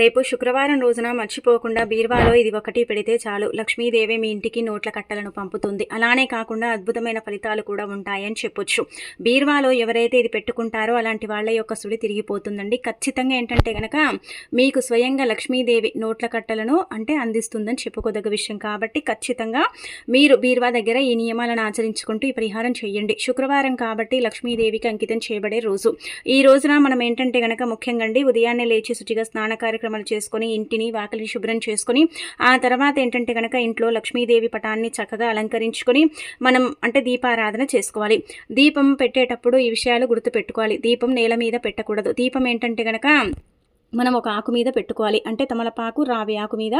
రేపు శుక్రవారం రోజున మర్చిపోకుండా బీర్వాలో ఇది ఒకటి పెడితే చాలు. లక్ష్మీదేవి మీ ఇంటికి నోట్ల కట్టలను పంపుతుంది. అలానే కాకుండా అద్భుతమైన ఫలితాలు కూడా ఉంటాయని చెప్పొచ్చు. బీర్వాలో ఎవరైతే ఇది పెట్టుకుంటారో అలాంటి వాళ్ళ యొక్క సుడి తిరిగిపోతుందండి. ఖచ్చితంగా ఏంటంటే గనక మీకు స్వయంగా లక్ష్మీదేవి నోట్ల కట్టలను అంటే అందిస్తుందని చెప్పుకోదగ్గ విషయం కాబట్టి ఖచ్చితంగా మీరు బీర్వా దగ్గర ఈ నియమాలను ఆచరించుకుంటూ ఈ పరిహారం చేయండి. శుక్రవారం కాబట్టి లక్ష్మీదేవికి అంకితం చేయబడే రోజు. ఈ రోజున మనం ఏంటంటే గనక ముఖ్యంగా ఉదయాన్నే లేచి శుచిగా స్నాన కార్యక్రమాలు చేసుకొని ఇంటిని వాకిలిని శుభ్రం చేసుకొని ఆ తర్వాత ఏంటంటే కనుక ఇంట్లో లక్ష్మీదేవి పటాన్ని చక్కగా అలంకరించుకొని మనం అంటే దీపారాధన చేసుకోవాలి. దీపం పెట్టేటప్పుడు ఈ విషయాలు గుర్తుపెట్టుకోవాలి. దీపం నేల మీద పెట్టకూడదు. దీపం ఏంటంటే కనుక మనం ఒక ఆకు మీద పెట్టుకోవాలి. అంటే తమలపాకు రావి ఆకు మీద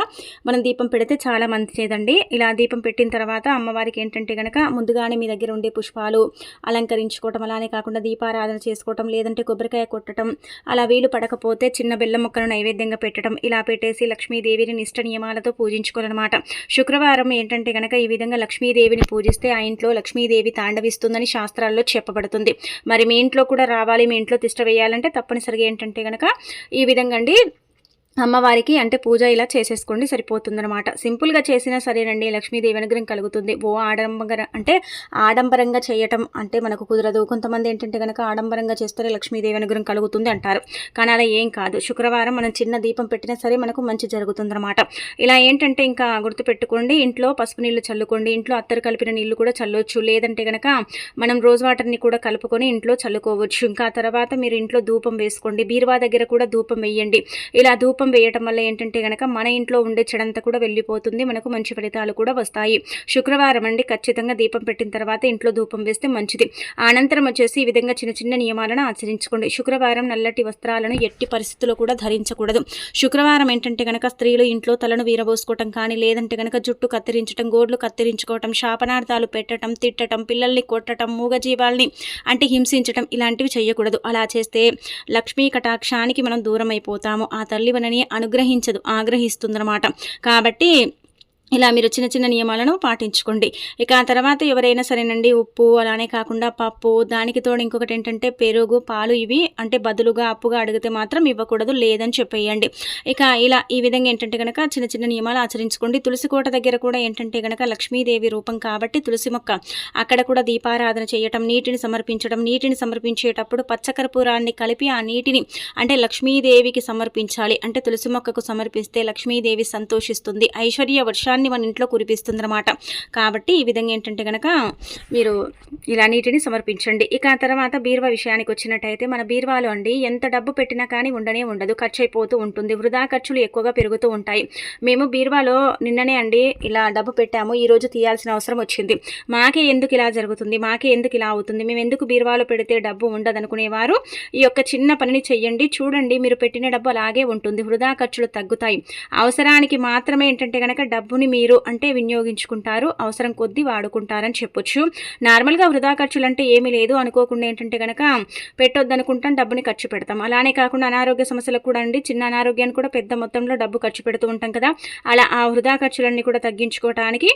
మనం దీపం పెడితే చాలా మంచిదండి. ఇలా దీపం పెట్టిన తర్వాత అమ్మవారికి ఏంటంటే కనుక ముందుగానే మీ దగ్గర ఉండే పుష్పాలు అలంకరించుకోవటం అలానే కాకుండా దీపారాధన చేసుకోవటం లేదంటే కొబ్బరికాయ కొట్టడం అలా వీలు పడకపోతే చిన్న బెల్లం మొక్కను నైవేద్యంగా పెట్టడం ఇలా పెట్టేసి లక్ష్మీదేవిని నిష్ట నియమాలతో పూజించుకోవాలన్నమాట. శుక్రవారం ఏంటంటే కనుక ఈ విధంగా లక్ష్మీదేవిని పూజిస్తే ఆ ఇంట్లో లక్ష్మీదేవి తాండవిస్తుందని శాస్త్రాల్లో చెప్పబడుతుంది. మరి మీ ఇంట్లో కూడా రావాలి మీ ఇంట్లో తిష్ట వేయాలంటే తప్పనిసరిగా ఏంటంటే కనుక ఈ విధంగా అండి. అమ్మవారికి అంటే పూజ ఇలా చేసేసుకోండి సరిపోతుందన్నమాట. సింపుల్గా చేసినా సరేనండి లక్ష్మీదేవి అనుగ్రహం కలుగుతుంది. ఓ ఆడంబర అంటే ఆడంబరంగా చేయటం అంటే మనకు కుదరదు. కొంతమంది ఏంటంటే కనుక ఆడంబరంగా చేస్తే లక్ష్మీదేవి అనుగ్రహం కలుగుతుంది అంటారు. కానీ అలా ఏం కాదు. శుక్రవారం మనం చిన్న దీపం పెట్టినా సరే మనకు మంచి జరుగుతుందన్నమాట. ఇలా ఏంటంటే ఇంకా గుర్తుపెట్టుకోండి ఇంట్లో పసుపు నీళ్ళు చల్లుకోండి ఇంట్లో అత్తరు కలిపిన నీళ్ళు కూడా చల్లవచ్చు లేదంటే కనుక మనం రోజ్ వాటర్ని కూడా కలుపుకొని ఇంట్లో చల్లుకోవచ్చు. ఇంకా తర్వాత మీరు ఇంట్లో ధూపం వేసుకోండి బీరువా దగ్గర కూడా ధూపం వేయండి. ఇలా ధూపం దీపం వేయటం వల్ల ఏంటంటే కనుక మన ఇంట్లో ఉండే చెడంతా కూడా వెళ్ళిపోతుంది మనకు మంచి ఫలితాలు కూడా వస్తాయి. శుక్రవారం అండి ఖచ్చితంగా దీపం పెట్టిన తర్వాత ఇంట్లో ధూపం వేస్తే మంచిది. అనంతరం వచ్చేసి ఈ విధంగా చిన్న చిన్న నియమాలను ఆచరించుకోండి. శుక్రవారం నల్లటి వస్త్రాలను ఎట్టి పరిస్థితుల్లో కూడా ధరించకూడదు. శుక్రవారం ఏంటంటే కనుక స్త్రీలు ఇంట్లో తలను వీరబోసుకోవటం కానీ లేదంటే కనుక జుట్టు కత్తిరించడం గోడ్లు కత్తిరించుకోవటం శాపనార్థాలు పెట్టడం తిట్టడం పిల్లల్ని కొట్టడం మూగజీవాల్ని అంటే హింసించటం ఇలాంటివి చేయకూడదు. అలా చేస్తే లక్ష్మీ కటాక్షానికి మనం దూరం అయిపోతాము ఆ తల్లి మనని అనుగ్రహించదు ఆగ్రహిస్తుందన్నమాట. కాబట్టి ఇలా మీరు చిన్న చిన్న నియమాలను పాటించుకోండి. ఇక ఆ తర్వాత ఎవరైనా సరేనండి ఉప్పు అలానే కాకుండా పప్పు దానికి తోడు ఇంకొకటి ఏంటంటే పెరుగు పాలు ఇవి అంటే బదులుగా అప్పుగా అడిగితే మాత్రం ఇవ్వకూడదు లేదని చెప్పేయండి. ఇక ఇలా ఈ విధంగా ఏంటంటే కనుక చిన్న చిన్న నియమాలు ఆచరించుకోండి. తులసి కోట దగ్గర కూడా ఏంటంటే కనుక లక్ష్మీదేవి రూపం కాబట్టి తులసి మొక్క అక్కడ కూడా దీపారాధన చేయటం నీటిని సమర్పించడం నీటిని సమర్పించేటప్పుడు పచ్చకర్పూరాన్ని కలిపి ఆ నీటిని అంటే లక్ష్మీదేవికి సమర్పించాలి. అంటే తులసి మొక్కకు సమర్పిస్తే లక్ష్మీదేవి సంతోషిస్తుంది. ఐశ్వర్య వర్షాలు వర్షాన్ని మన ఇంట్లో కురిపిస్తుందన్నమాట. కాబట్టి ఈ విధంగా ఏంటంటే కనుక మీరు ఇలా నీటిని సమర్పించండి. ఇక తర్వాత బీరువా విషయానికి వచ్చినట్టయితే మన బీరువాలో అండి ఎంత డబ్బు పెట్టినా కానీ ఉండనే ఉండదు. ఖర్చు అయిపోతూ ఉంటుంది. వృధా ఖర్చులు ఎక్కువగా పెరుగుతూ ఉంటాయి. మేము బీరువాలో నిన్ననే అండి ఇలా డబ్బు పెట్టాము. ఈ రోజు తీయాల్సిన అవసరం వచ్చింది. మాకే ఎందుకు ఇలా జరుగుతుంది? మాకే ఎందుకు ఇలా అవుతుంది? మేము ఎందుకు బీరువాలో పెడితే డబ్బు ఉండదనుకునేవారు? ఈ యొక్క చిన్న పనిని చెయ్యండి. చూడండి మీరు పెట్టిన డబ్బు అలాగే ఉంటుంది. వృధా ఖర్చులు తగ్గుతాయి. అవసరానికి మాత్రమే ఏంటంటే కనుక డబ్బుని డబ్బుని మీరు అంటే వినియోగించుకుంటారు అవసరం కొద్దీ వాడుకుంటారని చెప్పొచ్చు. నార్మల్గా వృధా ఖర్చులు అంటే ఏమీ లేదు. అనుకోకుండా ఏంటంటే కనుక పెట్టొద్దనుకుంటాం డబ్బుని ఖర్చు పెడతాం. అలానే కాకుండా అనారోగ్య సమస్యలకు కూడా అండి. చిన్న అనారోగ్యాన్ని కూడా పెద్ద మొత్తంలో డబ్బు ఖర్చు పెడుతూ ఉంటాం కదా. అలా ఆ వృధా ఖర్చులన్నీ కూడా తగ్గించుకోవడానికి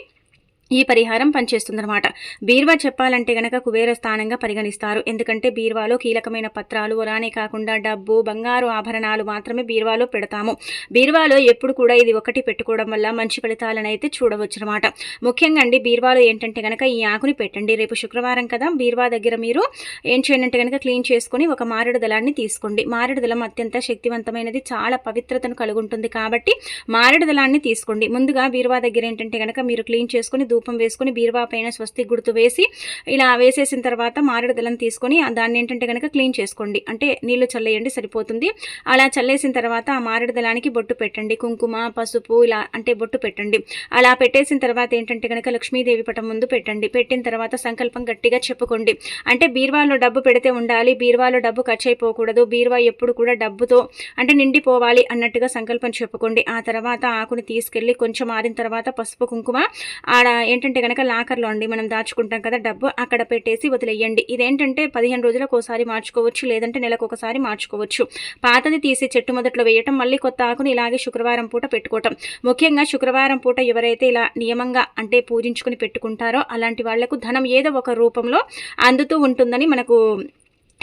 ఈ పరిహారం పనిచేస్తుందన్నమాట. బీర్వా చెప్పాలంటే గనక కుబేర స్థానంగా పరిగణిస్తారు. ఎందుకంటే బీర్వాలో కీలకమైన పత్రాలు అలానే కాకుండా డబ్బు బంగారు ఆభరణాలు మాత్రమే బీర్వాలో పెడతాము. బీర్వాలో ఎప్పుడు కూడా ఇది ఒకటి పెట్టుకోవడం వల్ల మంచి ఫలితాలను అయితే చూడవచ్చు అనమాట ముఖ్యంగా అండి బీర్వాలో ఏంటంటే కనుక ఈ ఆకుని పెట్టండి. రేపు శుక్రవారం కదా బీర్వా దగ్గర మీరు ఏం చేయండి కనుక క్లీన్ చేసుకుని ఒక మారేడు దళాన్ని తీసుకోండి. మారేడు దళం అత్యంత శక్తివంతమైనది చాలా పవిత్రతను కలుగుంటుంది కాబట్టి మారేడు దళాన్ని తీసుకోండి. ముందుగా బీర్వా దగ్గర ఏంటంటే కనుక మీరు క్లీన్ చేసుకుని ధూపం వేసుకొని బీరువా పైన స్వస్తి గుర్తు వేసి ఇలా వేసేసిన తర్వాత మారేడు దళం తీసుకొని దాన్ని ఏంటంటే కనుక క్లీన్ చేసుకోండి. అంటే నీళ్ళు చల్లేయండి సరిపోతుంది. అలా చల్లేసిన తర్వాత ఆ మారేడు దళానికి బొట్టు పెట్టండి. కుంకుమ పసుపు ఇలా అంటే బొట్టు పెట్టండి. అలా పెట్టేసిన తర్వాత ఏంటంటే కనుక లక్ష్మీదేవి పటం ముందు పెట్టండి. పెట్టిన తర్వాత సంకల్పం గట్టిగా చెప్పుకోండి. అంటే బీరువాలో డబ్బు పెడితే ఉండాలి. బీరువాలో డబ్బు ఖర్చు అయిపోకూడదు. బీరువా ఎప్పుడు కూడా డబ్బుతో అంటే నిండిపోవాలి అన్నట్టుగా సంకల్పం చెప్పుకోండి. ఆ తర్వాత ఆకుని తీసుకెళ్ళి కొంచెం ఆరిన తర్వాత పసుపు కుంకుమ ఆడ ఏంటంటే కనుక లాకర్లో అండి మనం దాచుకుంటాం కదా డబ్బు అక్కడ పెట్టేసి వదిలేయండి. ఇదేంటంటే పదిహేను రోజులకు ఒకసారి మార్చుకోవచ్చు లేదంటే నెలకు ఒకసారి మార్చుకోవచ్చు. పాతది తీసి చెట్టు మొదట్లో వేయటం మళ్ళీ కొత్త ఆకుని ఇలాగే శుక్రవారం పూట పెట్టుకోవటం. ముఖ్యంగా శుక్రవారం పూట ఎవరైతే ఇలా నియమంగా అంటే పూజించుకుని పెట్టుకుంటారో అలాంటి వాళ్ళకు ధనం ఏదో ఒక రూపంలో అందుతూ ఉంటుందని మనకు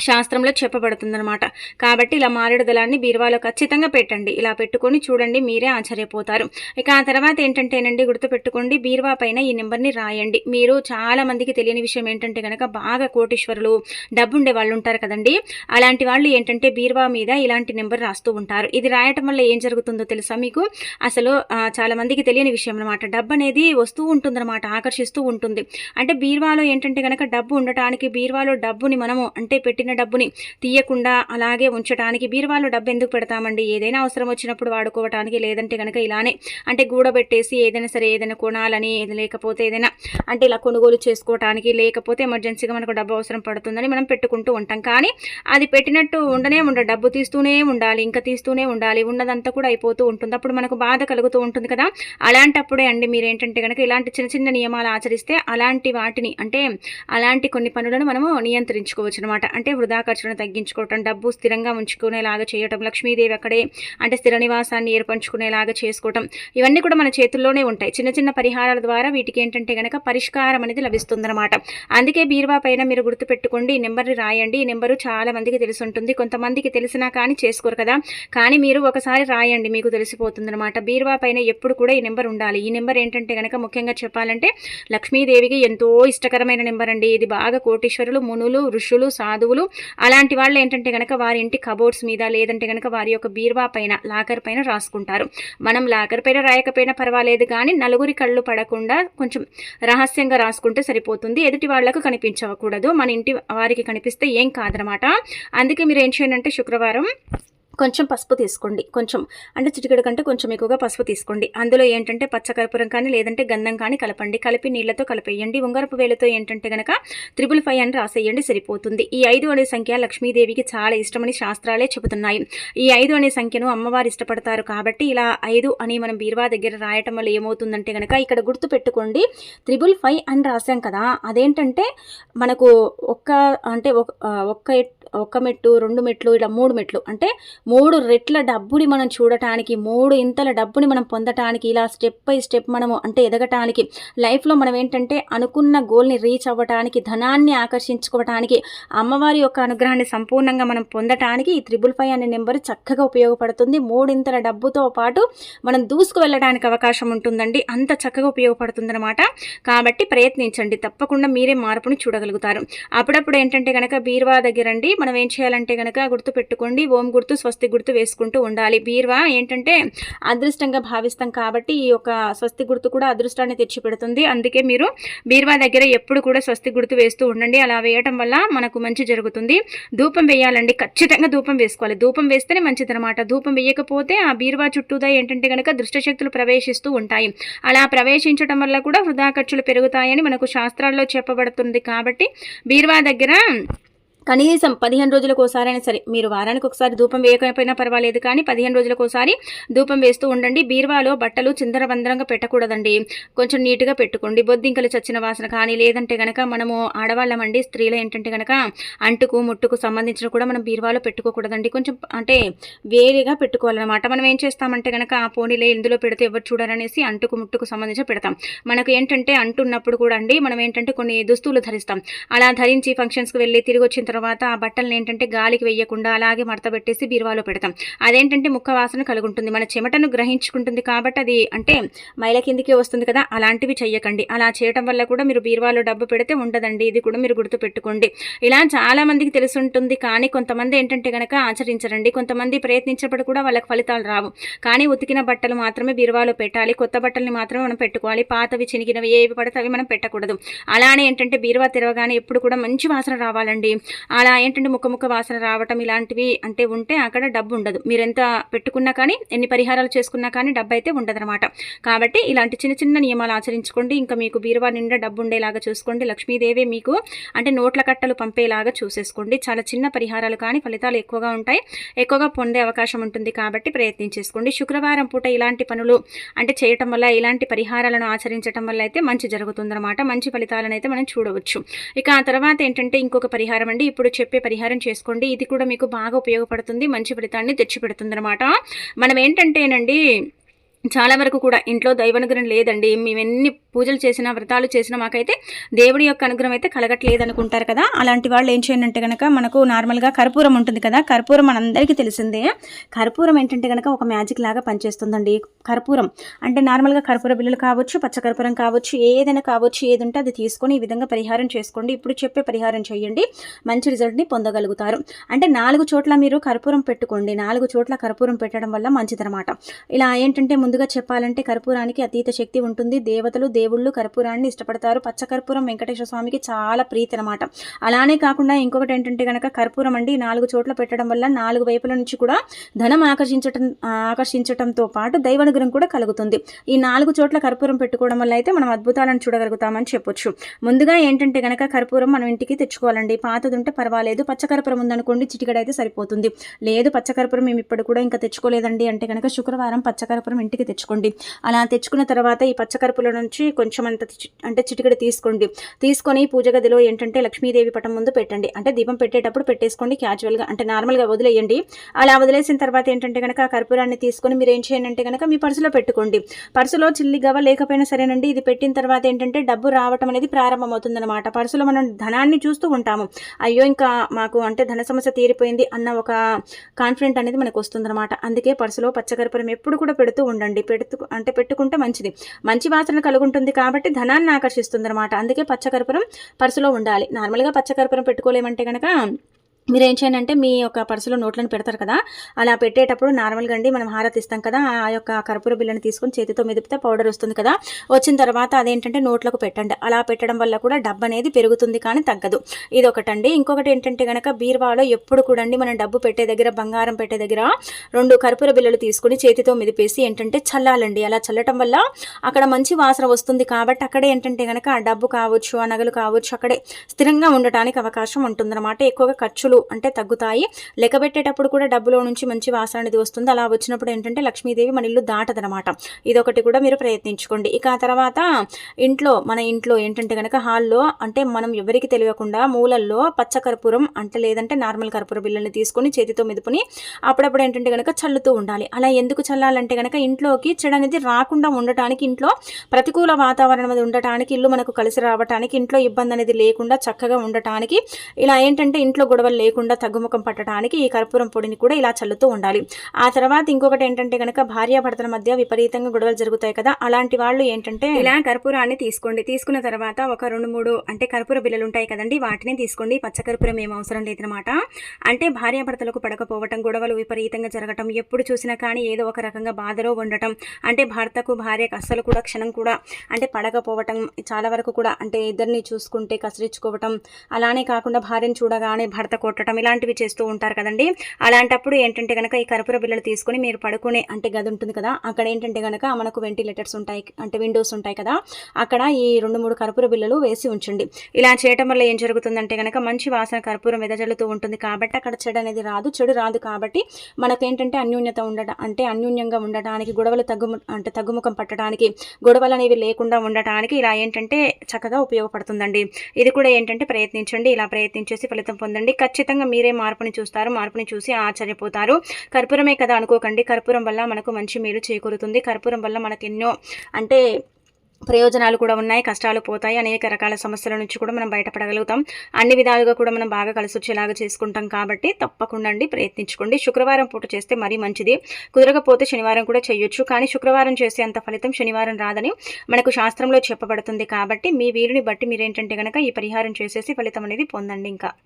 శాస్త్రంలో చెప్పబడుతుందనమాట కాబట్టి ఇలా మారేడు దళాన్ని బీరువాలో ఖచ్చితంగా పెట్టండి. ఇలా పెట్టుకొని చూడండి మీరే ఆశ్చర్యపోతారు. ఇక ఆ తర్వాత ఏంటంటేనండి గుర్తుపెట్టుకోండి బీరువా పైన ఈ నెంబర్ని రాయండి. మీరు చాలా మందికి తెలియని విషయం ఏంటంటే కనుక బాగా కోటీశ్వరులు డబ్బు ఉండే వాళ్ళు ఉంటారు కదండి. అలాంటి వాళ్ళు ఏంటంటే బీరువా మీద ఇలాంటి నెంబర్ రాస్తూ ఉంటారు. ఇది రాయటం వల్ల ఏం జరుగుతుందో తెలుసా మీకు? అసలు చాలా మందికి తెలియని విషయం అనమాట డబ్బు అనేది వస్తూ ఉంటుందన్నమాట ఆకర్షిస్తూ ఉంటుంది. అంటే బీరువాలో ఏంటంటే కనుక డబ్బు ఉండటానికి బీరువాలో డబ్బుని మనము అంటే పెట్టిన డబ్బుని తీయకుండా అలాగే ఉంచడానికి బీరువాలో డబ్బు ఎందుకు పెడతామండి? ఏదైనా అవసరం వచ్చినప్పుడు వాడుకోవటానికి లేదంటే కనుక ఇలానే అంటే గూడబెట్టేసి ఏదైనా సరే ఏదైనా కొనాలని ఏది లేకపోతే ఏదైనా అంటే ఇలా కొనుగోలు చేసుకోవటానికి లేకపోతే ఎమర్జెన్సీగా మనకు డబ్బు అవసరం పడుతుందని మనం పెట్టుకుంటూ ఉంటాం. కానీ అది పెట్టినట్టు ఉండనే ఉండ డబ్బు తీస్తూనే ఉండాలి ఇంకా తీస్తూనే ఉండాలి ఉన్నదంతా కూడా అయిపోతూ ఉంటుంది. అప్పుడు మనకు బాధ కలుగుతూ ఉంటుంది కదా? అలాంటప్పుడే అండి మీరు ఏంటంటే కనుక ఇలాంటి చిన్న చిన్న నియమాలు ఆచరిస్తే అలాంటి వాటిని అంటే అలాంటి కొన్ని పనులను మనము నియంత్రించుకోవచ్చు అనమాట అంటే వృధా ఖర్చులను తగ్గించుకోవటం డబ్బు స్థిరంగా ఉంచుకునేలాగా చేయటం లక్ష్మీదేవి అక్కడే అంటే స్థిర నివాసాన్ని ఏర్పరచుకునేలాగా చేసుకోవటం ఇవన్నీ కూడా మన చేతుల్లోనే ఉంటాయి. చిన్న చిన్న పరిహారాల ద్వారా వీటికి ఏంటంటే కనుక పరిష్కారం అనేది లభిస్తుందన్నమాట. అందుకే బీరువా పైన మీరు గుర్తుపెట్టుకోండి ఈ నెంబర్ని రాయండి. ఈ నెంబరు చాలా మందికి తెలిసి ఉంటుంది కొంతమందికి తెలిసినా కానీ చేసుకోరు కదా. కానీ మీరు ఒకసారి రాయండి మీకు తెలిసిపోతుంది అనమాట బీరువా పైన ఎప్పుడు కూడా ఈ నెంబర్ ఉండాలి. ఈ నెంబర్ ఏంటంటే కనుక ముఖ్యంగా చెప్పాలంటే లక్ష్మీదేవికి ఎంతో ఇష్టకరమైన నెంబర్ అండి. ఇది బాగా కోటీశ్వరులు మునులు ఋషులు సాధువులు అలాంటి వాళ్ళు ఏంటంటే కనుక వారి ఇంటి కబోర్డ్స్ మీద లేదంటే కనుక వారి యొక్క బీరువా పైన లాకర్ పైన రాసుకుంటారు. మనం లాకర్ పైన రాయకపోయినా పర్వాలేదు కానీ నలుగురి కళ్ళు పడకుండా కొంచెం రహస్యంగా రాసుకుంటే సరిపోతుంది. ఎదుటి వాళ్ళకు కనిపించకూడదు. మన ఇంటి వారికి కనిపిస్తే ఏం కాదనమాట. అందుకే మీరు ఏం చేయండి అంటే శుక్రవారం కొంచెం పసుపు తీసుకోండి. కొంచెం అంటే చిటికెడు కంటే కొంచెం ఎక్కువగా పసుపు తీసుకోండి. అందులో ఏంటంటే పచ్చకర్పూరం కానీ లేదంటే గంధం కానీ కలపండి. కలిపి నీళ్ళతో కలిపేయండి. ఉంగరపు వేలతో ఏంటంటే గనక త్రిబుల్ ఫైవ్ అని రాసేయండి సరిపోతుంది. ఈ ఐదు అనే సంఖ్య లక్ష్మీదేవికి చాలా ఇష్టమని శాస్త్రాలే చెబుతున్నాయి. ఈ ఐదు అనే సంఖ్యను అమ్మవారు ఇష్టపడతారు కాబట్టి ఇలా ఐదు అని మనం బీరువా దగ్గర రాయటం వల్ల ఏమవుతుందంటే కనుక ఇక్కడ గుర్తు పెట్టుకోండి. త్రిబుల్ ఫైవ్ అని రాసాం కదా అదేంటంటే మనకు ఒక్క అంటే ఒక్క ఎట్- ఒక్క మెట్టు రెండు మెట్లు ఇలా మూడు మెట్లు అంటే మూడు రెట్ల డబ్బుని మనం చూడటానికి మూడు ఇంతల డబ్బుని మనం పొందటానికి ఇలా స్టెప్ బై స్టెప్ మనము అంటే ఎదగటానికి లైఫ్లో మనం ఏంటంటే అనుకున్న గోల్ని రీచ్ అవ్వటానికి ధనాన్ని ఆకర్షించుకోవటానికి అమ్మవారి యొక్క అనుగ్రహాన్ని సంపూర్ణంగా మనం పొందటానికి ఈ త్రిబుల్ ఫైవ్ అనే నెంబర్ చక్కగా ఉపయోగపడుతుంది. మూడింతల డబ్బుతో పాటు మనం దూసుకు వెళ్ళడానికి అవకాశం ఉంటుందండి. అంత చక్కగా ఉపయోగపడుతుందన్నమాట. కాబట్టి ప్రయత్నించండి. తప్పకుండా మీరే మార్పుని చూడగలుగుతారు. అప్పుడప్పుడు ఏంటంటే కనుక బీరువా దగ్గరండి మనం ఏం చేయాలంటే కనుక గుర్తు పెట్టుకోండి ఓం గుర్తు స్వస్తి స్వస్తి గుర్తు వేసుకుంటూ ఉండాలి. బీర్వా ఏంటంటే అదృష్టంగా భావిస్తాం కాబట్టి ఈ యొక్క స్వస్తి గుర్తు కూడా అదృష్టాన్ని తెచ్చిపెడుతుంది. అందుకే మీరు బీర్వా దగ్గర ఎప్పుడు కూడా స్వస్తి గుర్తు వేస్తూ ఉండండి. అలా వేయటం వల్ల మనకు మంచి జరుగుతుంది. ధూపం వేయాలండి. ఖచ్చితంగా ధూపం వేసుకోవాలి. ధూపం వేస్తేనే మంచిదన్నమాట. ధూపం వేయకపోతే ఆ బీరువా చుట్టూదా ఏంటంటే కనుక దుష్టశక్తులు ప్రవేశిస్తూ ఉంటాయి. అలా ప్రవేశించడం వల్ల కూడా వృధా ఖర్చులు పెరుగుతాయని మనకు శాస్త్రాల్లో చెప్పబడుతుంది కాబట్టి బీర్వా దగ్గర కనీసం పదిహేను రోజులకు ఒకసారైనా సరే మీరు వారానికి ఒకసారి ధూపం వేయకపోయినా పర్వాలేదు కానీ పదిహేను రోజులకు ఒకసారి ధూపం వేస్తూ ఉండండి. బీరువాలో బట్టలు చిందరబందరంగా పెట్టకూడదండి. కొంచెం నీట్గా పెట్టుకోండి. బొద్దింకలు చచ్చిన వాసన కానీ లేదంటే గనక మనము ఆడవాళ్ళమండి స్త్రీలు ఏంటంటే గనక అంటుకు ముట్టుకు సంబంధించిన కూడా మనం బీరువాలో పెట్టుకోకూడదండి. కొంచెం అంటే వేరేగా పెట్టుకోవాలన్నమాట. మనం ఏం చేస్తామంటే గనక ఆ పోనీలే ఇందులో పెడితే ఎవరు చూడాలనేసి అంటుకు ముట్టుకు సంబంధించి పెడతాం. మనకు ఏంటంటే అంటున్నప్పుడు కూడా అండి మనం ఏంటంటే కొన్ని దుస్తులు ధరిస్తాం. అలా ధరించి ఫంక్షన్స్కి వెళ్ళి తిరిగి వచ్చిన తర్వాత తర్వాత ఆ బట్టలను ఏంటంటే గాలికి వేయకుండా అలాగే మడత పెట్టేసి బీరువాలో పెడతాం. అదేంటంటే ముక్క వాసన కలుగుంటుంది. మన చెమటను గ్రహించుకుంటుంది కాబట్టి అది అంటే మైల కిందికి వస్తుంది కదా అలాంటివి చెయ్యకండి. అలా చేయటం వల్ల కూడా మీరు బీరువాలో డబ్బు పెడితే ఉండదండి. ఇది కూడా మీరు గుర్తు పెట్టుకోండి. ఇలా చాలామందికి తెలుసుంటుంది తెలిసి ఉంటుంది కానీ కొంతమంది ఏంటంటే కనుక ఆచరించరండి. కొంతమంది ప్రయత్నించినప్పుడు కూడా వాళ్ళకి ఫలితాలు రావు. కానీ ఉతికిన బట్టలు మాత్రమే బీరువాలో పెట్టాలి. కొత్త బట్టల్ని మాత్రమే మనం పెట్టుకోవాలి. పాతవి చినిగినవి ఏవి పడితే అవి మనం పెట్టకూడదు. అలానే ఏంటంటే బీరువా తెరవగానే ఎప్పుడు కూడా మంచి వాసన రావాలండి. అలా ఏంటంటే ముఖ ముఖ వాసన రావటం ఇలాంటివి అంటే ఉంటే అక్కడ డబ్బు ఉండదు. మీరు ఎంత పెట్టుకున్నా కానీ ఎన్ని పరిహారాలు చేసుకున్నా కానీ డబ్బు అయితే ఉండదన్నమాట. కాబట్టి ఇలాంటి చిన్న చిన్న నియమాలు ఆచరించుకోండి. ఇంకా మీకు బీరువా నిండా డబ్బు ఉండేలాగా చూసుకోండి. లక్ష్మీదేవి మీకు అంటే నోట్ల కట్టలు పంపేలాగా చూసేసుకోండి. చాలా చిన్న పరిహారాలు కానీ ఫలితాలు ఎక్కువగా ఉంటాయి. ఎక్కువగా పొందే అవకాశం ఉంటుంది కాబట్టి ప్రయత్నం చేసుకోండి. శుక్రవారం పూట ఇలాంటి పనులు అంటే చేయటం వల్ల ఇలాంటి పరిహారాలను ఆచరించడం వల్ల అయితే మంచి జరుగుతుందన్నమాట. మంచి ఫలితాలను అయితే మనం చూడవచ్చు. ఇక ఆ తర్వాత ఏంటంటే ఇంకొక పరిహారం అండి. ఇప్పుడు చెప్పే పరిహారం చేసుకోండి. ఇది కూడా మీకు బాగా ఉపయోగపడుతుంది. మంచి ఫలితాన్ని తెచ్చిపెడుతుంది అనమాట మనం ఏంటంటేనండి చాలా వరకు కూడా ఇంట్లో దైవానుగ్రహం లేదండి. మేము ఎన్ని పూజలు చేసినా వ్రతాలు చేసినా మాకైతే దేవుడి యొక్క అనుగ్రహం అయితే కలగట్లేదు అనుకుంటారు కదా. అలాంటి వాళ్ళు ఏం చేయండి అంటే కనుక మనకు నార్మల్గా కర్పూరం ఉంటుంది కదా. కర్పూరం మనందరికీ తెలిసిందే. కర్పూరం ఏంటంటే కనుక ఒక మ్యాజిక్ లాగా పనిచేస్తుందండి. కర్పూరం అంటే నార్మల్గా కర్పూర బిల్లులు కావచ్చు పచ్చకర్పూరం కావచ్చు ఏదైనా కావచ్చు ఏది ఉంటే అది తీసుకొని ఈ విధంగా పరిహారం చేసుకోండి. ఇప్పుడు చెప్పే పరిహారం చేయండి. మంచి రిజల్ట్ని పొందగలుగుతారు. అంటే నాలుగు చోట్ల మీరు కర్పూరం పెట్టుకోండి. నాలుగు చోట్ల కర్పూరం పెట్టడం వల్ల మంచిదన్నమాట. ఇలా ఏంటంటే ముందుగా చెప్పాలంటే కర్పూరానికి అతీత శక్తి ఉంటుంది. దేవతలు దేవుళ్ళు కర్పూరాన్ని ఇష్టపడతారు. పచ్చకర్పూరం వెంకటేశ్వర స్వామికి చాలా ప్రీతి అనమాట అలానే కాకుండా ఇంకొకటి ఏంటంటే కనుక కర్పూరం అండి నాలుగు చోట్ల పెట్టడం వల్ల నాలుగు వైపుల నుంచి కూడా ధనం ఆకర్షించటం ఆకర్షించటంతో పాటు దైవానుగ్రహం కూడా కలుగుతుంది. ఈ నాలుగు చోట్ల కర్పూరం పెట్టుకోవడం వల్ల అయితే మనం అద్భుతాలను చూడగలుగుతామని చెప్పొచ్చు. ముందుగా ఏంటంటే కనుక కర్పూరం మనం ఇంటికి తెచ్చుకోవాలండి. పాతది ఉంటే పర్వాలేదు. పచ్చకర్పూరం ఉందనుకోండి చిటికడైతే సరిపోతుంది. లేదు పచ్చకర్పూరం మేము ఇప్పుడు కూడా ఇంకా తెచ్చుకోలేదండి అంటే కనుక శుక్రవారం పచ్చకర్పూరం ఇంటికి తెచ్చుకోండి. అలా తెచ్చుకున్న తర్వాత ఈ పచ్చకరపుల నుంచి కొంచెం అంత అంటే చిటికడ తీసుకోండి. తీసుకొని పూజ గదిలో ఏంటంటే లక్ష్మీదేవి పటం ముందు పెట్టండి. అంటే దీపం పెట్టేటప్పుడు పెట్టేసుకోండి క్యాజువల్గా అంటే నార్మల్గా వదిలేయండి. అలా వదిలేసిన తర్వాత ఏంటంటే కనుక ఆ కర్పూరాన్ని తీసుకొని మీరు ఏం చేయండి అంటే కనుక మీ పర్సులో పెట్టుకోండి. పర్సులో చిల్లి గవ లేకపోయినా సరేనండి. ఇది పెట్టిన తర్వాత ఏంటంటే డబ్బు రావటం అనేది ప్రారంభమవుతుందన్నమాట. పర్సులో మనం ధనాన్ని చూస్తూ ఉంటాము. అయ్యో ఇంకా మాకు అంటే ధన సమస్య తీరిపోయింది అన్న ఒక కాన్ఫిడెంట్ అనేది మనకు వస్తుందన్నమాట. అందుకే పర్సులో పచ్చకర్పూరం ఎప్పుడు కూడా పెడుతూ ఉండండి. పెడుతూ అంటే పెట్టుకుంటే మంచిది. మంచి వాసన కలుగుంటుంది కాబట్టి ధనాన్ని ఆకర్షిస్తుంది అనమాట అందుకే పచ్చకర్పూరం పర్సులో ఉండాలి. నార్మల్గా పచ్చకర్పూరం పెట్టుకోలేమంటే కనుక మీరు ఏం చేయండి అంటే మీ యొక్క పర్సులో నోట్లను పెడతారు కదా అలా పెట్టేటప్పుడు నార్మల్గా అండి మనం హారతి ఇస్తాం కదా ఆ యొక్క కర్పూర బిల్లని తీసుకొని చేతితో మెదిపితే పౌడర్ వస్తుంది కదా వచ్చిన తర్వాత అదేంటంటే నోట్లకు పెట్టండి. అలా పెట్టడం వల్ల కూడా డబ్బు అనేది పెరుగుతుంది కానీ తగ్గదు. ఇది ఒకటండి ఇంకొకటి ఏంటంటే కనుక బీర్వాలో ఎప్పుడు కూడా అండి మనం డబ్బు పెట్టే దగ్గర బంగారం పెట్టే దగ్గర రెండు కర్పూర బిల్లలు తీసుకుని చేతితో మెదిపేసి ఏంటంటే చల్లాలండి. అలా చల్లటం వల్ల అక్కడ మంచి వాసన వస్తుంది కాబట్టి అక్కడే ఏంటంటే కనుక ఆ డబ్బు కావచ్చు ఆ నగలు కావచ్చు అక్కడే స్థిరంగా ఉండటానికి అవకాశం ఉంటుందన్నమాట. ఎక్కువగా ఖర్చులు అంటే తగ్గుతాయి. లెక్కబెట్టేటప్పుడు కూడా డబ్బులో నుంచి మంచి వాసన అనేది వస్తుంది. అలా వచ్చినప్పుడు ఏంటంటే లక్ష్మీదేవి మన ఇల్లు దాటదనమాట ఇదొకటి కూడా మీరు ప్రయత్నించుకోండి. ఇక ఆ తర్వాత ఇంట్లో మన ఇంట్లో ఏంటంటే కనుక హాల్లో అంటే మనం ఎవరికి తెలియకుండా మూలల్లో పచ్చ కర్పూరం అంటే లేదంటే నార్మల్ కర్పూర బిల్లల్ని తీసుకొని చేతితో మెదుపుని అప్పుడప్పుడు ఏంటంటే కనుక చల్లుతూ ఉండాలి. అలా ఎందుకు చల్లాలంటే కనుక ఇంట్లోకి చెడు అనేది రాకుండా ఉండటానికి ఇంట్లో ప్రతికూల వాతావరణం అది ఉండటానికి ఇల్లు మనకు కలిసి రావటానికి ఇంట్లో ఇబ్బంది అనేది లేకుండా చక్కగా ఉండటానికి ఇలా ఏంటంటే ఇంట్లో గొడవలు లేకుండా తగ్గుముఖం పట్టడానికి ఈ కర్పూరం పొడిని కూడా ఇలా చల్లుతూ ఉండాలి. ఆ తర్వాత ఇంకొకటి ఏంటంటే కనుక భార్యాభర్తల మధ్య విపరీతంగా గొడవలు జరుగుతాయి కదా అలాంటి వాళ్ళు ఏంటంటే ఇలా కర్పూరాన్ని తీసుకోండి. తీసుకున్న తర్వాత ఒక రెండు మూడు అంటే కర్పూర బిల్లలు ఉంటాయి కదండి వాటిని తీసుకోండి. పచ్చకర్పూరం ఏం అవసరం లేదనమాట అంటే భార్యాభర్తలకు పడకపోవటం గొడవలు విపరీతంగా జరగటం ఎప్పుడు చూసినా కానీ ఏదో ఒక రకంగా బాధలో ఉండటం అంటే భర్తకు భార్యకు అస్సలు కూడా క్షణం కూడా అంటే పడకపోవటం చాలా వరకు కూడా అంటే ఇద్దరిని చూసుకుంటే కసిరించుకోవటం అలానే కాకుండా భార్యను చూడగానే భర్త కొట్టడం కొట్టడం ఇలాంటివి చేస్తూ ఉంటారు కదండి. అలాంటప్పుడు ఏంటంటే కనుక ఈ కర్పూర బిల్లలు తీసుకొని మీరు పడుకునే అంటే గది ఉంటుంది కదా అక్కడ ఏంటంటే కనుక మనకు వెంటిలేటర్స్ ఉంటాయి అంటే విండోస్ ఉంటాయి కదా అక్కడ ఈ రెండు మూడు కర్పూర బిల్లలు వేసి ఉంచండి. ఇలా చేయటం వల్ల ఏం జరుగుతుందంటే కనుక మంచి వాసన కర్పూరం వెదజల్లుతూ ఉంటుంది కాబట్టి అక్కడ చెడు అనేది రాదు చెడు రాదు కాబట్టి మనకేంటంటే అన్యూన్యత ఉండటం అంటే అన్యూన్యంగా ఉండటానికి గొడవలు తగ్గు అంటే తగ్గుముఖం పట్టడానికి గొడవలు అనేవి లేకుండా ఉండటానికి ఇలా ఏంటంటే చక్కగా ఉపయోగపడుతుందండి. ఇది కూడా ఏంటంటే ప్రయత్నించండి ఇలా ప్రయత్నించేసి ఫలితం పొందండి. ఖచ్చితంగా ఖచ్చితంగా మీరే మార్పుని చూస్తారు మార్పుని చూసి ఆశ్చర్యపోతారు. కర్పూరమే కదా అనుకోకండి. కర్పూరం వల్ల మనకు మంచి మేలు చేకూరుతుంది. కర్పూరం వల్ల మనకు ఎన్నో అంటే ప్రయోజనాలు కూడా ఉన్నాయి కష్టాలు పోతాయి. అనేక రకాల సమస్యల నుంచి కూడా మనం బయటపడగలుగుతాం. అన్ని విధాలుగా కూడా మనం బాగా కలిసి వచ్చేలాగా చేసుకుంటాం కాబట్టి తప్పకుండా అండి ప్రయత్నించుకోండి. శుక్రవారం పూట చేస్తే మరీ మంచిది. కుదరకపోతే శనివారం కూడా చేయొచ్చు. కానీ శుక్రవారం చేసే అంత ఫలితం శనివారం రాదని మనకు శాస్త్రంలో చెప్పబడుతుంది కాబట్టి మీ వీలుని బట్టి మీరేంటంటే కనుక ఈ పరిహారం చేసేసి ఫలితం అనేది పొందండి ఇంకా.